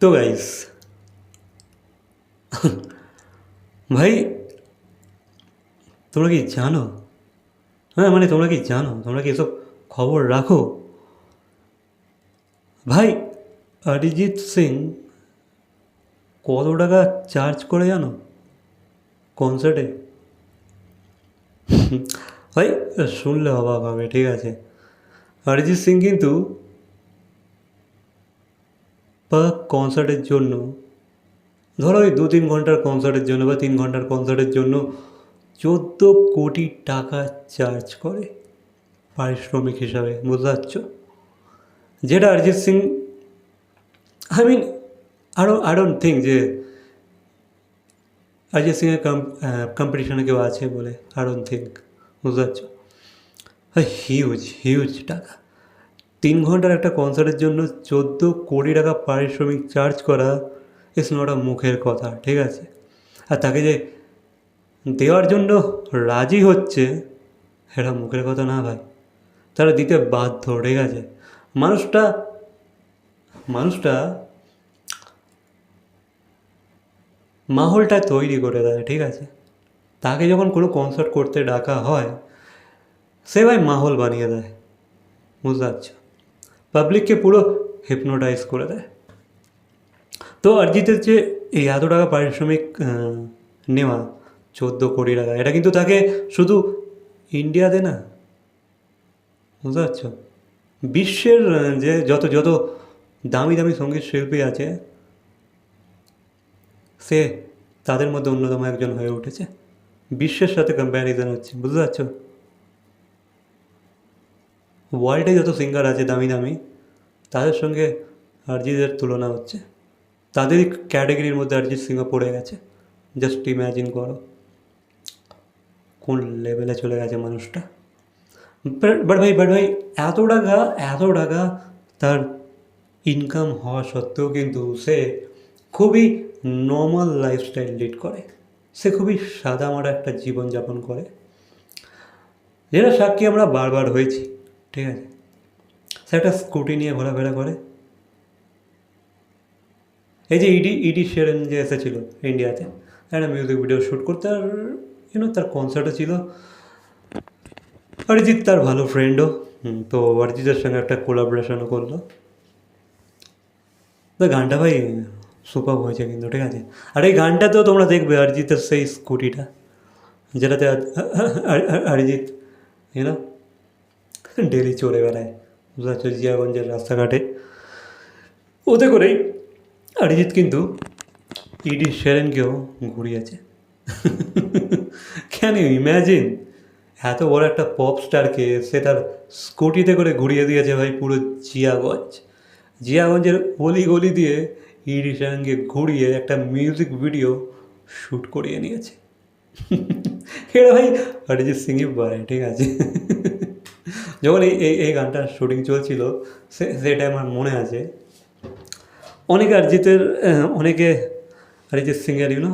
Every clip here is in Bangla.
তো গাইস ভাই, তোমরা কি জানো? হ্যাঁ মানে তোমরা কি জানো? তোমরা কি এসব খবর রাখো? ভাই, অরিজিৎ সিং কত টাকা চার্জ করে জানো? কনসার্টে ভাই, শুনলে অবাক হবে, ঠিক আছে। অরিজিৎ সিং কিন্তু বা কনসার্টের জন্য, ধরো ওই দু তিন ঘণ্টার কনসার্টের জন্য বা তিন ঘণ্টার কনসার্টের জন্য চোদ্দ কোটি টাকা চার্জ করে পারিশ্রমিক হিসাবে, বুঝতে পারছ? যেটা অরিজিৎ সিং আই মিন আরও আই ডোন্ট থিঙ্ক যে অরিজিৎ সিংয়ের কম্পিটিশনে কেউ আছে বলে আই ডোন্ট থিঙ্ক বুঝতে পারছ? হিউজ হিউজ টাকা। তিন ঘণ্টার একটা কনসার্টের জন্য চোদ্দ কোটি টাকা পারিশ্রমিক চার্জ করা ইস নট আ মুখের কথা, ঠিক আছে? আর তাকে যে দেওয়ার জন্য রাজি হচ্ছে এটা মুখের কথা না ভাই। তারা দিতে বাধ্য, ঠিক আছে? মানুষটা মানুষটা মাহলটা তৈরি করে দেয়, ঠিক আছে? তাকে যখন কোনো কনসার্ট করতে ডাকা হয়, সে ভাই মাহল বানিয়ে দেয়, বুঝতে পারছ? পাবলিককে পুরো হিপনোটাইজ করে দেয়। তো অরিজিতের যে এই এত টাকা পারিশ্রমিক নেওয়া, চোদ্দ কোটি টাকা, এটা কিন্তু তাকে শুধু ইন্ডিয়াতে না, বুঝতে পারছ? বিশ্বের যে যত যত দামি দামি সংগীত শিল্পী আছে, সে তাদের মধ্যে অন্যতম একজন হয়ে উঠেছে। বিশ্বের সাথে কম্প্যারিজন হচ্ছে, বুঝতে পারছ? ওয়ার্ল্ডে যত সিঙ্গার আছে দামি দামি, তাদের সঙ্গে অরিজিতের তুলনা হচ্ছে। তাদেরই ক্যাটাগরির মধ্যে অরিজিৎ সিংও পড়ে গেছে। জাস্ট ইম্যাজিন করো। কোন লেভেলে চলে গেছে মানুষটা। বাট ভাই বাট ভাই এত টাকা এত টাকা তার ইনকাম হওয়া সত্ত্বেও কিন্তু সে খুবই নর্মাল লাইফস্টাইল লিড করে। সে খুবই সাদামাটা একটা জীবনযাপন করে। যেটা সাক্ষী আমরা বারবার হয়েছি। ঠিক আছে? সে একটা স্কুটি নিয়ে ঘোরাফেরা করে। এই যে ইডি ইডি শেরেন যে এসেছিল ইন্ডিয়াতে একটা মিউজিক ভিডিও শ্যুট করতে, আর ইউনো তার কনসার্টও ছিল। অরিজিৎ তার ভালো ফ্রেন্ডও তো অরিজিতের সঙ্গে একটা কোলাবোরেশনও করল। তো গানটা ভাই সুপার হয়েছে কিন্তু, ঠিক আছে? আর এই গানটা তো তোমরা দেখবে অরিজিতের সেই স্কুটিটা যেটাতে অরিজিৎ ইউনো ডেলি চড়ে বেড়ায় বুঝতে পারছ, জিয়াগঞ্জের রাস্তাঘাটে। ওতে করেই অরিজিৎ কিন্তু ইডি শেরেনকেও ঘুরিয়েছে। ক্যান ইউ ইম্যাজিন এত বড় একটা পপ স্টারকে সে তার স্কুটিতে করে ঘুরিয়ে দিয়েছে ভাই পুরো জিয়াগঞ্জ। জিয়াগঞ্জের অলি গলি দিয়ে ইডি শেরেনকে ঘুরিয়ে একটা মিউজিক ভিডিও শ্যুট করিয়ে নিয়েছে। এটা ভাই অরিজিৎ সিংই পারে ঠিক আছে? যখন এই এই এই গানটার শুটিং চলছিল, সে সেটা আমার মনে আছে। অনেকে অরিজিতের অনেকে অরিজিৎ সিংয়ের ইউনো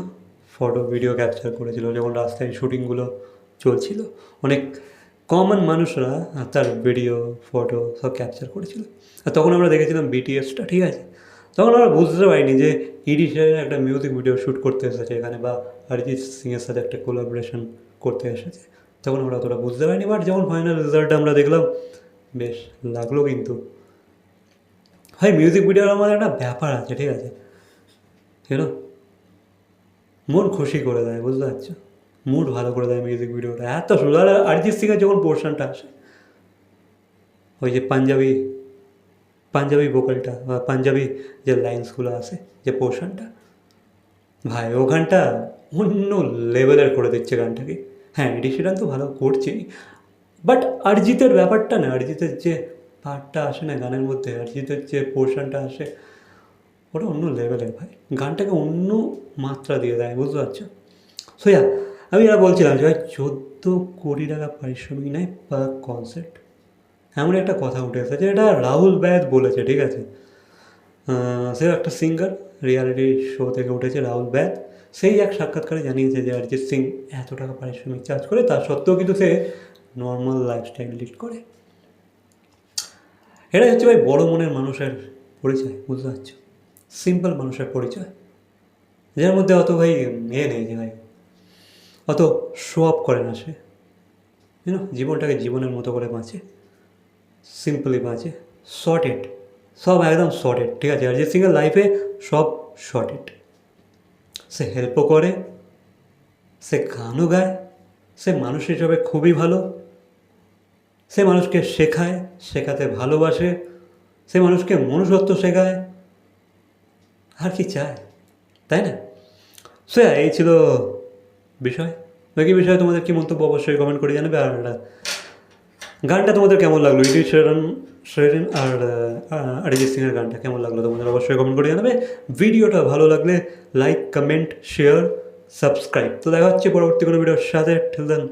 ফটো ভিডিও ক্যাপচার করেছিল যখন রাস্তায় শুটিংগুলো চলছিল। অনেক কমন মানুষরা তার ভিডিও ফটো সব ক্যাপচার করেছিল। আর তখন আমরা দেখেছিলাম বিটিএসটা ঠিক আছে? তখন আমরা বুঝতে পারিনি যে ইডি শেয়ারের একটা মিউজিক ভিডিও শ্যুট করতে এসেছে এখানে বা অরিজিৎ সিংয়ের সাথে একটা কোলাবোরেশন করতে এসেছে। তখন আমরা অতটা বুঝতে পারিনি বাট যখন ফাইনাল রেজাল্টটা আমরা দেখলাম, বেশ লাগল কিন্তু। ভাই মিউজিক ভিডিওর আমাদের একটা ব্যাপার আছে, ঠিক আছে? কেন মন খুশি করে দেয়, বুঝতে পারছ? মুড ভালো করে দেয় মিউজিক ভিডিওটা এত সুন্দর। অরিজিৎ সিংয়ের যখন পোর্শনটা আসে, ওই যে পাঞ্জাবি পাঞ্জাবি ভোকালটা বা পাঞ্জাবি যে লাইন্সগুলো আসে যে পোর্শনটা ভাই ও গানটা অন্য লেভেলের করে দিচ্ছে গানটাকে। হ্যাঁ এডিশন তো ভালো করছেই বাট অরিজিতের ব্যাপারটা না, অরিজিতের যে পার্টটা আসে না গানের মধ্যে, অরিজিতের যে পোর্শনটা আসে, ওটা অন্য লেভেলের ভাই। গানটাকে অন্য মাত্রা দিয়ে দেয়, বুঝতে পারছ? সোয়া আমি এরা বলছিলাম যে ভাই, চোদ্দ কোটি টাকা পারিশ্রমিক নেয় পার কনসার্ট এমন একটা কথা উঠে এসেছে এটা রাহুল ব্যাদ বলেছে, ঠিক আছে? সে একটা সিঙ্গার রিয়ালিটি শো থেকে উঠেছে রাহুল ব্যাদ সেই এক সাক্ষাৎকারে জানিয়েছে যে অরিজিৎ সিং এত টাকা পারিশ্রমিক চার্জ করে তা সত্ত্বেও কিন্তু সে নর্মাল লাইফস্টাইল লিড করে। এটাই হচ্ছে ভাই বড় মনের মানুষের পরিচয়, বুঝতে পারছ? সিম্পল মানুষের পরিচয়। যার মধ্যে অত ভাই এ নেই যে ভাই, অত শো আপ করে না সে। জীবনটাকে জীবনের মতো করে বাঁচে সিম্পলি বাঁচে শর্টেড সব একদম শর্টেড ঠিক আছে? অরিজিৎ সিংয়ের লাইফে সব শর্টেড সে হেল্পও করে, সে গানও গায়, সে মানুষ হিসাবে খুবই ভালো। সে মানুষকে শেখায়, শেখাতে ভালোবাসে। সে মানুষকে মনুষ্যত্ব শেখায়। আর কি চায়, তাই না? সে, এই ছিল বিষয়। বাকি বিষয়ে তোমাদের কি মন্তব্য অবশ্যই কমেন্ট করে জানাবে। আর গানটা তোমাদের কেমন লাগল? ইডি শেরিন আর অরিজিৎ সিংয়ের গানটা কেমন লাগল তোমাদের অবশ্যই কমেন্ট করে জানাবে। ভিডিওটা ভালো লাগলে লাইক কমেন্ট শেয়ার সাবস্ক্রাইব তো দেখা হচ্ছে পরবর্তী কোনো ভিডিওর সাথে। ঠিল দেন